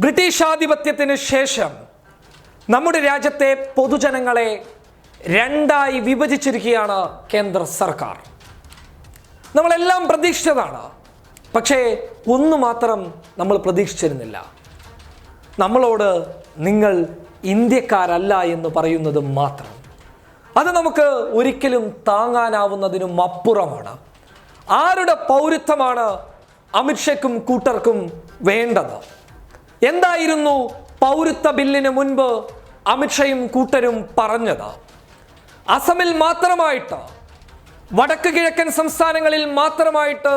British ആധിപത്യത്തിന് ശേഷം നമ്മുടെ രാജ്യത്തെ പൊതുജനങ്ങളെ രണ്ടായി വിഭജിച്ചിരിക്കുകയാണ് കേന്ദ്ര സർക്കാർ. നമ്മളെല്ലാം പ്രതീക്ഷിച്ചതാണ്. പക്ഷേ ഒന്നു മാത്രം നമ്മൾ പ്രതീക്ഷിച്ചിരുന്നില്ല. നമ്മളോട് നിങ്ങൾ ഇന്ത്യക്കാരല്ല എന്ന് പറയുന്നത് മാത്രം. അത് നമുക്ക് ഒരിക്കലും താങ്ങാനാവുന്നതിനും അപ്പുറമാണ്. ആരുടെ പൗരത്വമാണ് അമിത്ഷയ്ക്കും കൂട്ടർക്കും വേണ്ടത്? എന്തായിരുന്നു പൗരത്വ ബില്ലിന് മുൻപ് അമിത്ഷയും കൂട്ടരും പറഞ്ഞത്? അസമിൽ മാത്രമായിട്ട് വടക്ക് കിഴക്കൻ സംസ്ഥാനങ്ങളിൽ മാത്രമായിട്ട്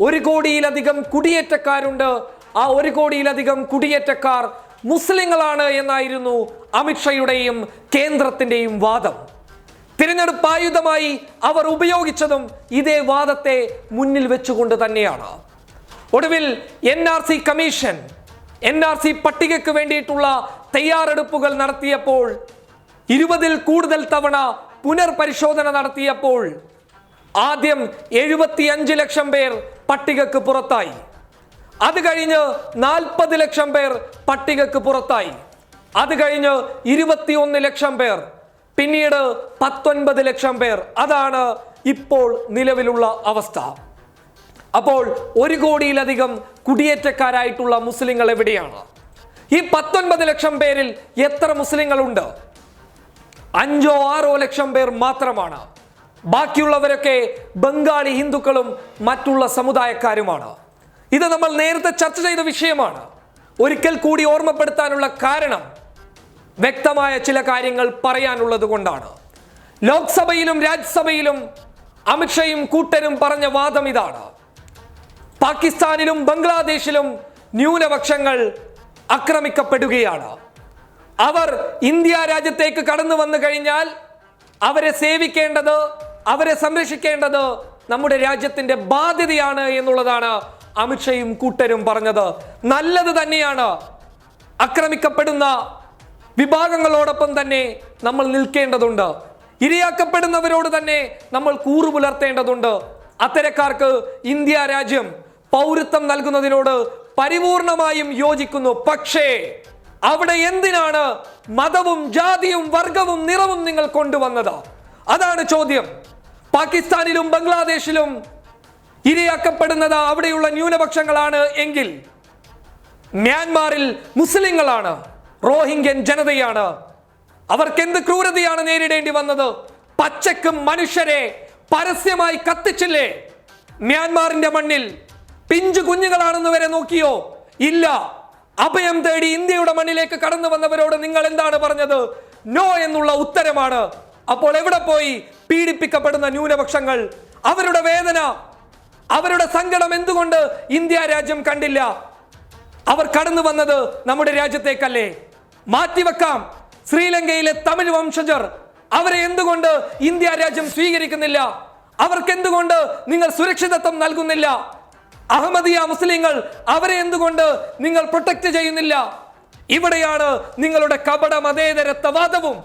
ഒരു കോടിയിലധികം കുടിയേറ്റക്കാരുണ്ട്. ആ ഒരു കോടിയിലധികം കുടിയേറ്റക്കാർ മുസ്ലിങ്ങളാണ് എന്നായിരുന്നു അമിത്ഷയുടെയും കേന്ദ്രത്തിന്റെയും വാദം. തിരഞ്ഞെടുപ്പ് ആയുധമായി അവർ ഉപയോഗിച്ചതും ഇതേ വാദത്തെ മുന്നിൽ വെച്ചുകൊണ്ട് തന്നെയാണ്. ഒടുവിൽ N R C commission N R C പട്ടികയ്ക്ക് വേണ്ടിയിട്ടുള്ള തയ്യാറെടുപ്പുകൾ നടത്തിയപ്പോൾ ഇരുപതിൽ കൂടുതൽ തവണ പുനർപരിശോധന നടത്തിയപ്പോൾ ആദ്യം എഴുപത്തിയഞ്ച് ലക്ഷം പേർ പട്ടികക്ക് പുറത്തായി. അത് കഴിഞ്ഞ് നാൽപ്പത് ലക്ഷം പേർ പട്ടികക്ക് പുറത്തായി. അത് കഴിഞ്ഞ് ഇരുപത്തിയൊന്ന് ലക്ഷം പേർ പിന്നീട് പത്തൊൻപത് ലക്ഷം പേർ. അതാണ് ഇപ്പോൾ നിലവിലുള്ള അവസ്ഥ. അപ്പോൾ ഒരു കോടിയിലധികം കുടിയേറ്റക്കാരായിട്ടുള്ള മുസ്ലിങ്ങൾ എവിടെയാണ്? ഈ പത്തൊൻപത് ലക്ഷം പേരിൽ എത്ര മുസ്ലിങ്ങളുണ്ട്? അഞ്ചോ ആറോ ലക്ഷം പേർ മാത്രമാണ്. ബാക്കിയുള്ളവരൊക്കെ ബംഗാളി ഹിന്ദുക്കളും മറ്റുള്ള സമുദായക്കാരുമാണ്. ഇത് നമ്മൾ നേരത്തെ ചർച്ച ചെയ്ത വിഷയമാണ്. ഒരിക്കൽ കൂടി ഓർമ്മപ്പെടുത്താനുള്ള കാരണം വ്യക്തമായ ചില കാര്യങ്ങൾ പറയാനുള്ളത് കൊണ്ടാണ്. ലോക്സഭയിലും രാജ്യസഭയിലും അമിത്ഷയും കൂട്ടരും പറഞ്ഞ വാദം ഇതാണ്. പാകിസ്ഥാനിലും ബംഗ്ലാദേശിലും ന്യൂനപക്ഷങ്ങൾ ആക്രമിക്കപ്പെടുകയാണ്. അവർ ഇന്ത്യ രാജ്യത്തേക്ക് കടന്നു വന്നു കഴിഞ്ഞാൽ അവരെ സേവിക്കേണ്ടത് അവരെ സംരക്ഷിക്കേണ്ടത് നമ്മുടെ രാജ്യത്തിന്റെ ബാധ്യതയാണ് എന്നുള്ളതാണ് അമിത്ഷയും കൂട്ടരും പറഞ്ഞത്. നല്ലത് തന്നെയാണ്. ആക്രമിക്കപ്പെടുന്ന വിഭാഗങ്ങളോടൊപ്പം തന്നെ നമ്മൾ നിൽക്കേണ്ടതുണ്ട്. ഇരയാക്കപ്പെടുന്നവരോട് തന്നെ നമ്മൾ കൂറു പുലർത്തേണ്ടതുണ്ട് അത്തരക്കാർക്ക് ഇന്ത്യ രാജ്യം പൗരത്വം നൽകുന്നതിനോട് പരിപൂർണമായും യോജിക്കുന്നു. പക്ഷേ അവിടെ എന്തിനാണ് മതവും ജാതിയും വർഗവും നിറവും നിങ്ങൾ കൊണ്ടുവന്നത്? അതാണ് ചോദ്യം. പാകിസ്ഥാനിലും ബംഗ്ലാദേശിലും ഇരയാക്കപ്പെടുന്നത് അവിടെയുള്ള ന്യൂനപക്ഷങ്ങളാണ് എങ്കിൽ മ്യാൻമാറിൽ മുസ്ലിങ്ങളാണ് റോഹിംഗ്യൻ ജനതയാണ്. അവർക്ക് എന്ത് ക്രൂരതയാണ് നേരിടേണ്ടി വന്നത്? പച്ചക്കും മനുഷ്യരെ പരസ്യമായി കത്തിച്ചില്ലേ? മ്യാൻമാറിന്റെ മണ്ണിൽ പിഞ്ചു കുഞ്ഞുങ്ങളാണെന്ന് വരെ നോക്കിയോ? ഇല്ല. അഭയം തേടി ഇന്ത്യയുടെ മണ്ണിലേക്ക് കടന്നു വന്നവരോട് നിങ്ങൾ എന്താണ് പറഞ്ഞത്? നോ എന്നുള്ള ഉത്തരമാണ്. അപ്പോൾ എവിടെ പോയി പീഡിപ്പിക്കപ്പെടുന്ന ന്യൂനപക്ഷങ്ങൾ? അവരുടെ വേദന അവരുടെ സങ്കടം എന്തുകൊണ്ട് ഇന്ത്യ രാജ്യം കണ്ടില്ല? അവർ കടന്നു വന്നത് നമ്മുടെ രാജ്യത്തേക്കല്ലേ? മാറ്റിവെക്കാം. ശ്രീലങ്കയിലെ തമിഴ് വംശജർ അവരെ എന്തുകൊണ്ട് ഇന്ത്യ രാജ്യം സ്വീകരിക്കുന്നില്ല? അവർക്ക് എന്തുകൊണ്ട് നിങ്ങൾ സുരക്ഷിതത്വം നൽകുന്നില്ല? അഹമ്മദിയ മുസ്ലിങ്ങൾ അവരെ എന്തുകൊണ്ട് നിങ്ങൾ പ്രൊട്ടക്റ്റ് ചെയ്യുന്നില്ല? ഇവിടെയാണ് നിങ്ങളുടെ കപട മതേതരത്വവാദവും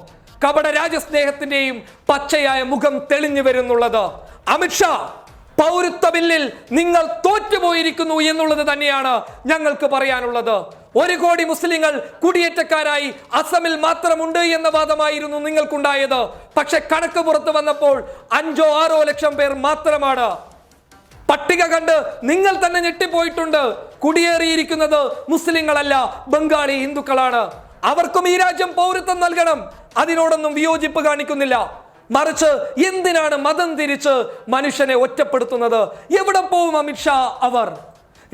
കപട രാജ്യസ്നേഹത്തിന്റെയും പച്ചയായ മുഖം തെളിഞ്ഞു വരുന്നുള്ളത്. അമിത്ഷാ പൗരത്വ ബില്ലിൽ നിങ്ങൾ തോറ്റുപോയിരിക്കുന്നു എന്നുള്ളത് തന്നെയാണ് ഞങ്ങൾക്ക് പറയാനുള്ളത്. ഒരു കോടി മുസ്ലിങ്ങൾ കുടിയേറ്റക്കാരായി അസമിൽ മാത്രമുണ്ട് എന്ന വാദമായിരുന്നു നിങ്ങൾക്കുണ്ടായത്. പക്ഷെ കണക്ക് പുറത്തു വന്നപ്പോൾ അഞ്ചോ ആറോ ലക്ഷം പേർ മാത്രമാണ് പട്ടിക കണ്ട് നിങ്ങൾ തന്നെ ഞെട്ടിപ്പോയിട്ടുണ്ട്. കുടിയേറിയിരിക്കുന്നത് മുസ്ലിങ്ങളല്ല ബംഗാളി ഹിന്ദുക്കളാണ്. അവർക്കും ഈ രാജ്യം പൗരത്വം നൽകണം. അതിനോടൊന്നും വിയോജിപ്പ് കാണിക്കുന്നില്ല. മറിച്ച് എന്തിനാണ് മതം തിരിച്ച് മനുഷ്യനെ ഒറ്റപ്പെടുത്തുന്നത്? എവിടെ പോവും അമിത്ഷാ അവർ?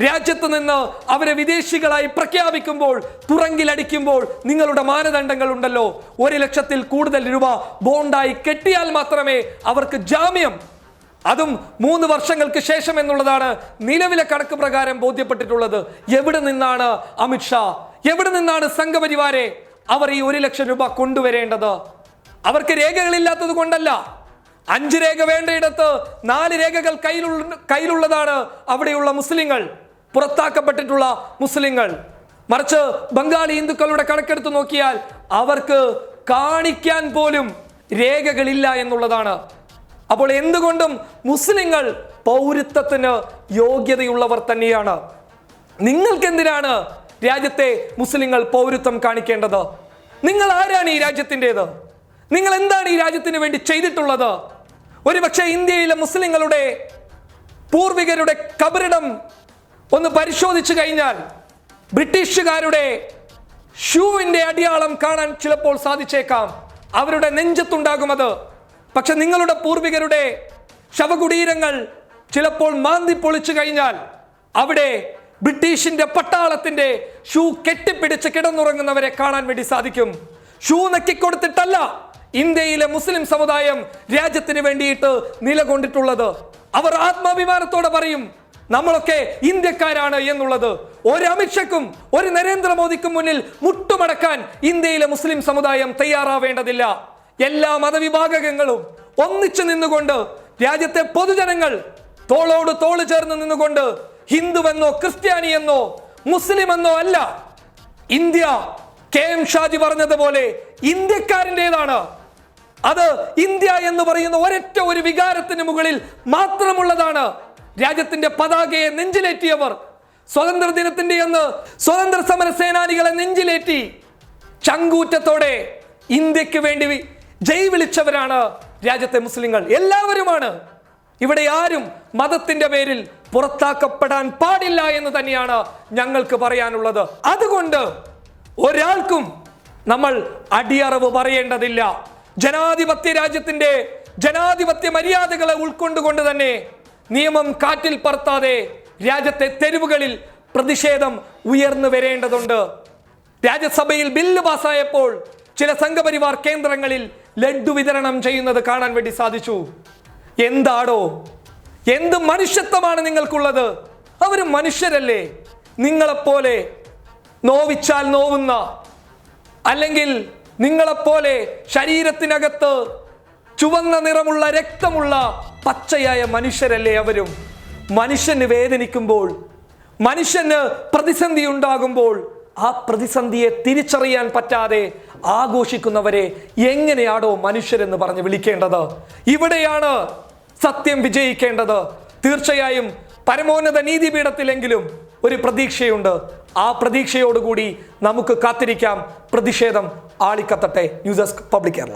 രാജ്യത്ത് നിന്ന് അവരെ വിദേശികളായി പ്രഖ്യാപിക്കുമ്പോൾ തുറങ്കിലടിക്കുമ്പോൾ നിങ്ങളുടെ മാനദണ്ഡങ്ങൾ ഉണ്ടല്ലോ. ഒരു ലക്ഷത്തിൽ കൂടുതൽ രൂപ ബോണ്ടായി കെട്ടിയാൽ മാത്രമേ അവർക്ക് ജാമ്യം അതും മൂന്ന് വർഷങ്ങൾക്ക് ശേഷം എന്നുള്ളതാണ് നിലവിലെ കണക്ക് പ്രകാരം ബോധ്യപ്പെട്ടിട്ടുള്ളത്. എവിടെ നിന്നാണ് അമിത്ഷാ എവിടെ നിന്നാണ് സംഘപരിവാരെ അവർ ഈ ഒരു ലക്ഷം രൂപ കൊണ്ടുവരേണ്ടത്? അവർക്ക് രേഖകളില്ലാത്തത് കൊണ്ടല്ല. അഞ്ച് രേഖ വേണ്ടയിടത്ത് നാല് രേഖകൾ കയ്യിലുള്ള കയ്യിലുള്ളതാണ് അവിടെയുള്ള മുസ്ലിങ്ങൾ. പുറത്താക്കപ്പെട്ടിട്ടുള്ള മുസ്ലിങ്ങൾ. മറിച്ച് ബംഗാളി ഹിന്ദുക്കളുടെ കണക്കെടുത്ത് നോക്കിയാൽ അവർക്ക് കാണിക്കാൻ പോലും രേഖകളില്ല എന്നുള്ളതാണ് അപ്പോൾ എന്തുകൊണ്ടും മുസ്ലിങ്ങൾ പൗരത്വത്തിന് യോഗ്യതയുള്ളവർ തന്നെയാണ്. നിങ്ങൾക്കെന്തിനാണ് രാജ്യത്തെ മുസ്ലിങ്ങൾ പൗരത്വം കാണിക്കേണ്ടത്? നിങ്ങൾ ആരാണ് ഈ രാജ്യത്തിന്റെത്? നിങ്ങൾ എന്താണ് ഈ രാജ്യത്തിന് വേണ്ടി ചെയ്തിട്ടുള്ളത്? ഒരുപക്ഷെ ഇന്ത്യയിലെ മുസ്ലിങ്ങളുടെ പൂർവികരുടെ കബറിടം ഒന്ന് പരിശോധിച്ചു കഴിഞ്ഞാൽ ബ്രിട്ടീഷുകാരുടെ ഷൂവിന്റെ അടിയാളം കാണാൻ ചിലപ്പോൾ സാധിച്ചേക്കാം. അവരുടെ നെഞ്ചത്തുണ്ടാകും അത്. പക്ഷെ നിങ്ങളുടെ പൂർവികരുടെ ശവകുടീരങ്ങൾ ചിലപ്പോൾ മാന്തി പൊളിച്ചു കഴിഞ്ഞാൽ അവിടെ ബ്രിട്ടീഷിന്റെ പട്ടാളത്തിന്റെ ഷൂ കെട്ടിപ്പിടിച്ച് കിടന്നുറങ്ങുന്നവരെ കാണാൻ വേണ്ടി സാധിക്കും. ഷൂ നക്കിക്കൊടുത്തിട്ടല്ല ഇന്ത്യയിലെ മുസ്ലിം സമുദായം രാജ്യത്തിന് വേണ്ടിയിട്ട് നിലകൊണ്ടിട്ടുള്ളത്. അവർ ആത്മാഭിമാനത്തോടെ പറയും നമ്മളൊക്കെ ഇന്ത്യക്കാരാണ് എന്നുള്ളത്. ഒരു അമിത്ഷയ്ക്കും ഒരു നരേന്ദ്രമോദിക്കും മുന്നിൽ മുട്ടുമടക്കാൻ ഇന്ത്യയിലെ മുസ്ലിം സമുദായം തയ്യാറാവേണ്ടതില്ല. എല്ലാ മതവിഭാഗങ്ങളും ഒന്നിച്ചു നിന്നുകൊണ്ട് രാജ്യത്തെ പൊതുജനങ്ങൾ തോളോട് തോൾ ചേർന്ന് നിന്നുകൊണ്ട് ഹിന്ദുവെന്നോ ക്രിസ്ത്യാനിയെന്നോ മുസ്ലിം എന്നോ അല്ല ഇന്ത്യ കെ എം ഷാജി പറഞ്ഞതുപോലെ ഇന്ത്യക്കാരന്റെതാണ്. അത് ഇന്ത്യ എന്ന് പറയുന്ന ഒരൊറ്റ ഒരു വികാരത്തിന് മുകളിൽ മാത്രമുള്ളതാണ് രാജ്യത്തിന്റെ പതാകയെ നെഞ്ചിലേറ്റിയവർ. സ്വതന്ത്ര ദിനത്തിന്റെ അന്ന് സ്വതന്ത്ര സമര സേനാനികളെ നെഞ്ചിലേറ്റി ചങ്കൂറ്റത്തോടെ ഇന്ത്യയ്ക്ക് വേണ്ടി ജയ് വിളിച്ചവരാണ് രാജ്യത്തെ മുസ്ലിങ്ങൾ. എല്ലാവരുമാണ്. ഇവിടെ ആരും മതത്തിന്റെ പേരിൽ പുറത്താക്കപ്പെടാൻ പാടില്ല എന്ന് തന്നെയാണ് ഞങ്ങൾക്ക് പറയാനുള്ളത്. അതുകൊണ്ട് ഒരാൾക്കും നമ്മൾ അടിയറവ് പറയേണ്ടതില്ല. ജനാധിപത്യ രാജ്യത്തിന്റെ ജനാധിപത്യ മര്യാദകളെ ഉൾക്കൊണ്ടുകൊണ്ട് തന്നെ നിയമം കാറ്റിൽ പറത്താതെ രാജ്യത്തെ തെരുവുകളിൽ പ്രതിഷേധം ഉയർന്നു വരേണ്ടതുണ്ട്. രാജ്യസഭയിൽ ബില്ല് പാസ്സായപ്പോൾ ചില സംഘപരിവാർ കേന്ദ്രങ്ങളിൽ ലഡ്ഡു വിതരണം ചെയ്യുന്നത് കാണാൻ വേണ്ടി സാധിച്ചു. എന്താടോ? എന്ത് മനുഷ്യത്വമാണ് നിങ്ങൾക്കുള്ളത്? അവർ മനുഷ്യരല്ലേ? നിങ്ങളെപ്പോലെ നോവിച്ചാൽ നോവുന്ന അല്ലെങ്കിൽ നിങ്ങളെപ്പോലെ ശരീരത്തിനകത്ത് ചുവന്ന നിറമുള്ള രക്തമുള്ള പച്ചയായ മനുഷ്യരല്ലേ അവരും? മനുഷ്യന് വേദനിക്കുമ്പോൾ മനുഷ്യന് പ്രതിസന്ധി ഉണ്ടാകുമ്പോൾ ആ പ്രതിസന്ധിയെ തിരിച്ചറിയാൻ പറ്റാതെ ആഘോഷിക്കുന്നവരെ എങ്ങനെയാണോ മനുഷ്യരെന്ന് പറഞ്ഞ് വിളിക്കേണ്ടത്? ഇവിടെയാണ് സത്യം വിജയിക്കേണ്ടത്. തീർച്ചയായും പരമോന്നത നീതിപീഠത്തിലെങ്കിലും ഒരു പ്രതീക്ഷയുണ്ട്. ആ പ്രതീക്ഷയോടുകൂടി നമുക്ക് കാത്തിരിക്കാം. പ്രതിഷേധം ആളിക്കത്തട്ടെ. News desk public Kerala.